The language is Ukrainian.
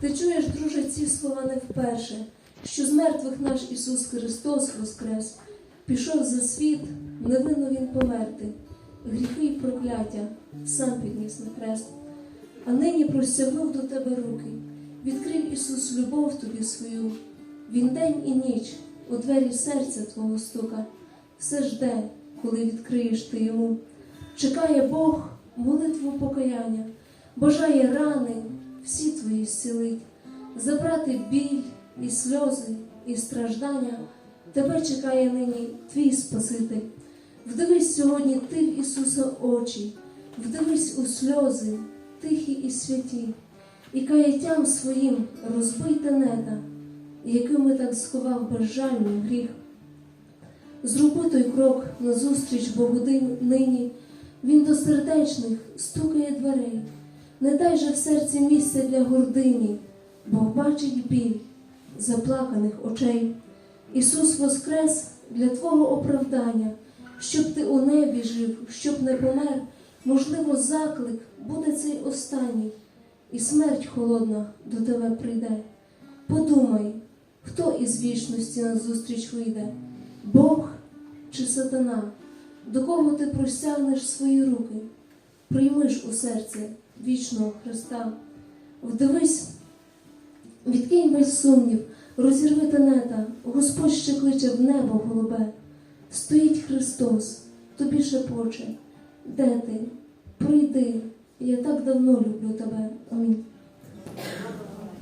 Ти чуєш, друже, ці слова не вперше, що з мертвих наш Ісус Христос воскрес, пішов за світ, невинно Він померти, гріхи й прокляття сам підніс на хрест. А нині простягнув до тебе руки, відкрив Ісус любов тобі свою. Він день і ніч у двері серця Твого стука, все жде, коли відкриєш ти йому. Чекає Бог молитву покаяння, бажає рани всі твої зцілить, забрати біль і сльози, і страждання. Тебе чекає нині твій Спаситель. Вдивись сьогодні тих Ісуса очі, вдивись у сльози, тихі і святі, і каяттям своїм розбий тенета, якими так сховав безжальний гріх. Зроби той крок назустріч Богу нині, Він до сердечних стукає дверей. Не дай же в серці місця для гордині, Бог бачить біль заплаканих очей. Ісус воскрес для Твого оправдання, щоб ти у небі жив, щоб не помер, можливо, заклик буде цей останній, і смерть холодна до тебе прийде. Подумай, хто із вічності назустріч вийде, Бог чи сатана, до кого ти простягнеш свої руки, приймиш у серце вічного Христа. Вдивись, відкинь весь сумнів, розірви тенета, Господь ще кличе в небо голубе. Стоїть Христос, тобі шепоче, де ти? Прийди, я так давно люблю тебе. Амінь.